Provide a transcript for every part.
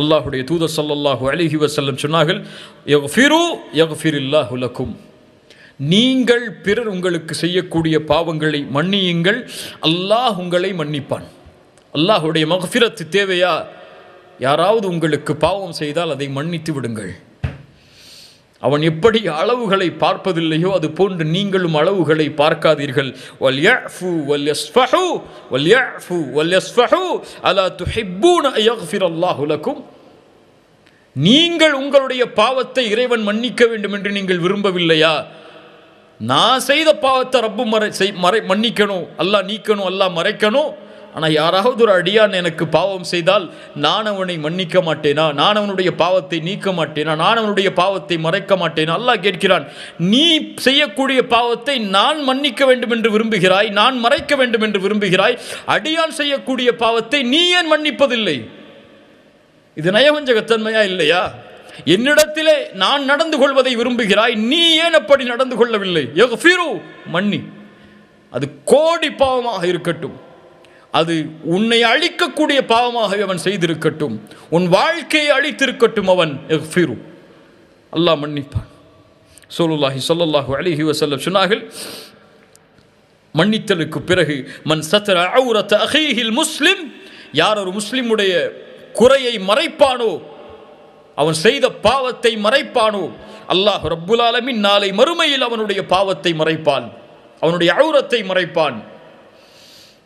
அல்லாஹுடைய தூதர் சல்லாஹு அலிஹி வசல்லம் சொன்னார்கள் யக்ஃபிரு யக்ஃபிரில்லாஹு நீங்கள் பிறர் உங்களுக்கு செய்யக்கூடிய பாவங்களை மன்னியுங்கள் அல்லாஹ் உங்களை மன்னிப்பான். அல்லாஹுடைய மகஃபிரத்து தேவையா? யாராவது உங்களுக்கு பாவம் செய்தால் அதை மன்னித்து விடுங்கள். அவன் எப்படி அளவுகளை பார்ப்பதில்லையோ அது போன்று நீங்களும் அளவுகளை பார்க்காதீர்கள். நீங்கள் உங்களுடைய பாவத்தை இறைவன் மன்னிக்க வேண்டும் என்று நீங்கள் விரும்பவில்லையா? நான் செய்த பாவத்தை ரப்பு மறை செய் மறை மன்னிக்கணும். அல்லாஹ் நீக்கணும் அல்லாஹ் மறைக்கணும். ஆனால் யாராவது ஒரு அடியான் எனக்கு பாவம் செய்தால் நான் அவனை மன்னிக்க மாட்டேனா? நான் அவனுடைய பாவத்தை நீக்க மாட்டேனா? நான் அவனுடைய பாவத்தை மறைக்க மாட்டேனா? அல்லாஹ் கேட்கிறான் நீ செய்யக்கூடிய பாவத்தை நான் மன்னிக்க வேண்டும் என்று விரும்புகிறாய் நான் மறைக்க வேண்டும் என்று விரும்புகிறாய். அடியான் செய்யக்கூடிய பாவத்தை நீ ஏன் மன்னிப்பதில்லை? இது நயவஞ்சகத்தன்மையா இல்லையா? என்னிடத்திலே நான் நடந்து கொள்வதை விரும்புகிறாய் நீ ஏன் அப்படி நடந்து கொள்ளவில்லை? மன்னி. அது கோடி பாவமாக இருக்கட்டும். அது உன்னை அழிக்கக்கூடிய பாவமாக அவன் செய்திருக்கட்டும். உன் வாழ்க்கையை அழித்திருக்கட்டும் அவன். யக்ஃபிரு அல்லாஹ் மன்னிப்பான். சோலுல்லாஹி சொல்லல்லாஹு அலைஹி வஸல்லம் சொன்னார்கள் மன்னித்தலுக்கு பிறகு மன் சத்தர அவுரத் அஹீஹில் முஸ்லிம் யார் ஒரு முஸ்லிமுடைய குறையை மறைப்பானோ அவன் செய்த பாவத்தை மறைப்பானோ அல்லாஹ் ரப்புல் ஆலமின் நாளை மறுமையில் அவனுடைய பாவத்தை மறைப்பான். அவனுடைய அவுரத்தை மறைப்பான்.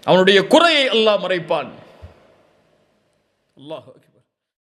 அவனுடைய குறையை அல்லாஹ் மறைப்பான். அல்லாஹ்